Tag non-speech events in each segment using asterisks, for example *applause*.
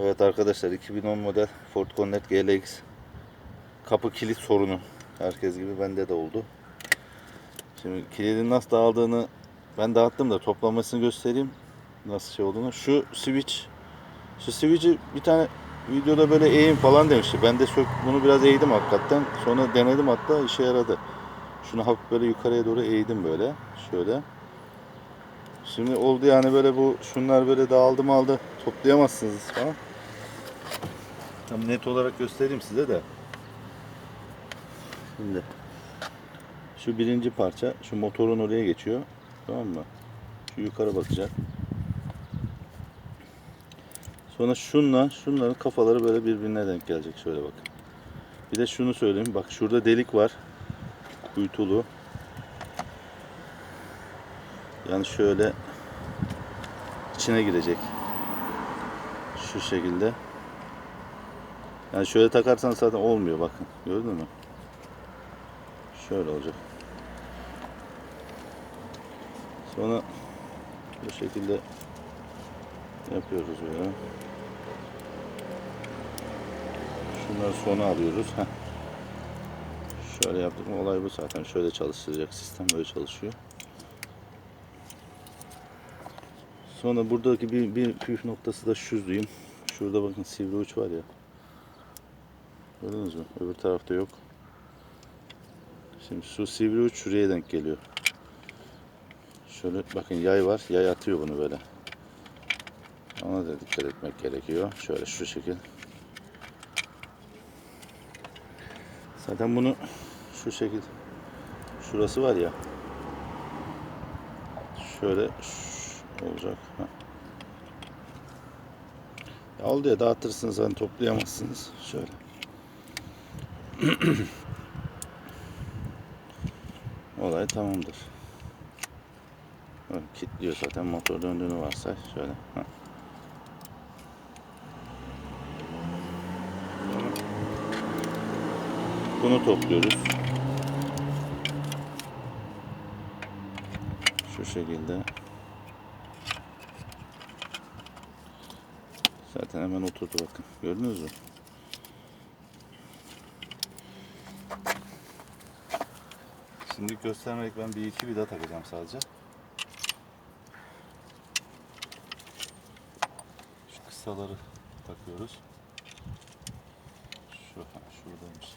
Evet arkadaşlar 2010 model Ford Connect GLX kapı kilit sorunu herkes gibi bende de oldu. Şimdi kilidin nasıl dağıldığını ben dağıttım da toplamasını göstereyim nasıl şey olduğunu. Şu switch şu switch'i bir tane videoda böyle eğim falan demişti. Ben de sök bunu biraz eğdim hakikaten. Sonra denedim hatta işe yaradı. Şunu hafif böyle yukarıya doğru eğdim böyle. Şöyle. Şimdi oldu yani böyle bu şunlar böyle dağıldı mı aldı toplayamazsınız falan. Tam net olarak göstereyim size de. Şimdi şu birinci parça şu motorun oraya geçiyor. Tamam mı? Şu yukarı bakacak. Sonra şunla şunların kafaları böyle birbirine denk gelecek şöyle bakın. Bir de şunu söyleyeyim. Bak şurada delik var. Kuytulu. Yani şöyle içine girecek. Şu şekilde. Yani şöyle takarsan zaten olmuyor bakın. Gördün mü? Şöyle olacak. Sonra bu şekilde yapıyoruz böyle. Şunları sona alıyoruz. Heh. Şöyle yaptık mı olay bu zaten. Şöyle çalıştıracak sistem böyle çalışıyor. Sonra buradaki bir, bir püf noktası da şu diyeyim. Şurada bakın sivri uç var ya. Gördünüz mü? Öbür tarafta yok. Şimdi şu sivri uç şuraya denk geliyor. Şöyle bakın yay var. Yay atıyor bunu böyle. Ona da dikkat etmek gerekiyor. Şöyle şu şekil. Zaten bunu şu şekil şurası var ya. Şöyle olacak. Ha. Ya oldu ya dağıtırsınız hani toplayamazsınız. Şöyle. *clears throat* Olay tamamdır. Kilitliyor zaten motor döndüğünü varsay. Şöyle. Ha. Bunu topluyoruz. Şu şekilde. Zaten hemen oturdu bakın. Gördünüz mü? Şimdi göstermek ben bir iki vida takacağım sadece. Şu kısaları takıyoruz. Şu şuradaymış.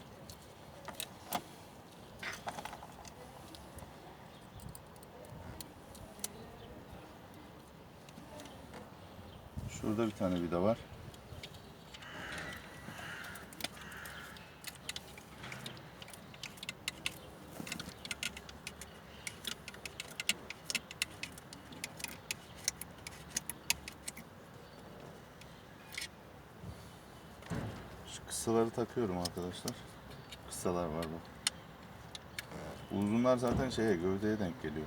Şurada bir tane vida var. Şu kısaları takıyorum arkadaşlar. Kısalar var bak. Uzunlar zaten şeye gövdeye denk geliyor.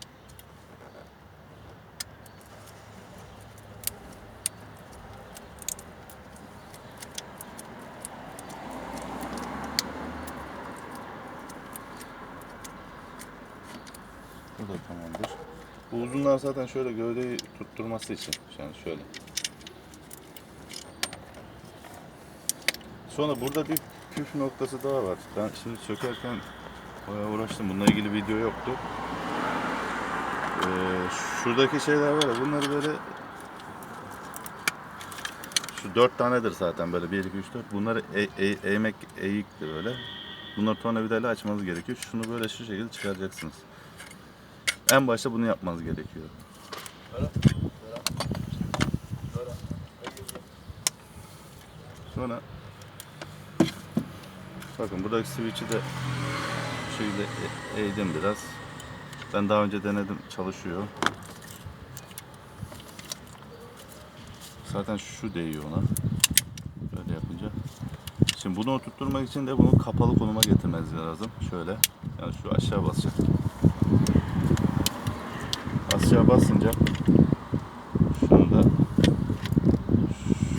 Bu da tamamdır. Bu uzunlar zaten şöyle gövdeyi tutturması için. Yani şöyle. Sonra burada bir püf noktası daha var. Ben şimdi sökerken bayağı uğraştım. Bununla ilgili video yoktu. Ee, şuradaki şeyler var ya bunları böyle şu dört tanedir zaten böyle 1 2 3 4. Bunları e, e, eğmek eğiktir böyle. Bunları tornavidayla açmanız gerekiyor. Şunu böyle şu şekilde çıkaracaksınız. En başta bunu yapmanız gerekiyor. Sonra bakın buradaki switch'i de şöyle e- eğdim biraz. Ben daha önce denedim çalışıyor. Zaten şu değiyor ona. Böyle yapınca. Şimdi bunu oturtturmak için de bunu kapalı konuma getirmeniz lazım. Şöyle. Yani şu aşağı basacak. Aşağı basınca şunu da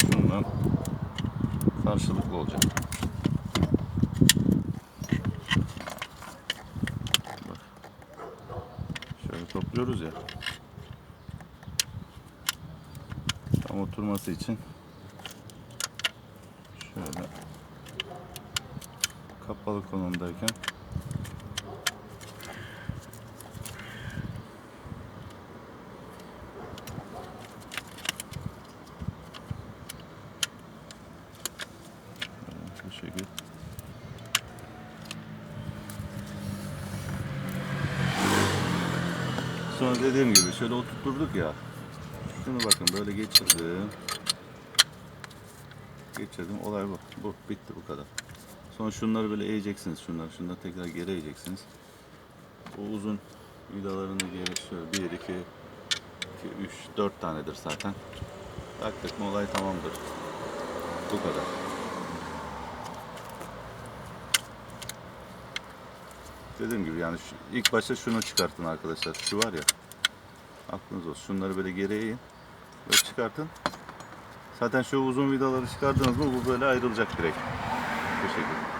şundan karşılıklı olacak. Bak. Topluyoruz ya. Tam oturması için Şöyle kapalı konumdayken Şöyle bu şekil. Sonra dediğim gibi şöyle oturtturduk ya. Şunu bakın böyle geçirdim. Geçirdim. Olay bu. Bu. Bitti bu kadar. Sonra şunları böyle eğeceksiniz. Şunları, şunları tekrar geri eğeceksiniz. O uzun vidalarını geri şöyle 1, 2, 2, 3, 4 tanedir zaten. Taktık mı olay tamamdır. Bu kadar. Dediğim gibi yani şu, ilk başta şunu çıkartın arkadaşlar. Şu var ya. Aklınız olsun. Şunları böyle geri eğin. Böyle çıkartın. Zaten şu uzun vidaları çıkardınız mı bu böyle ayrılacak direkt. Bu şekilde.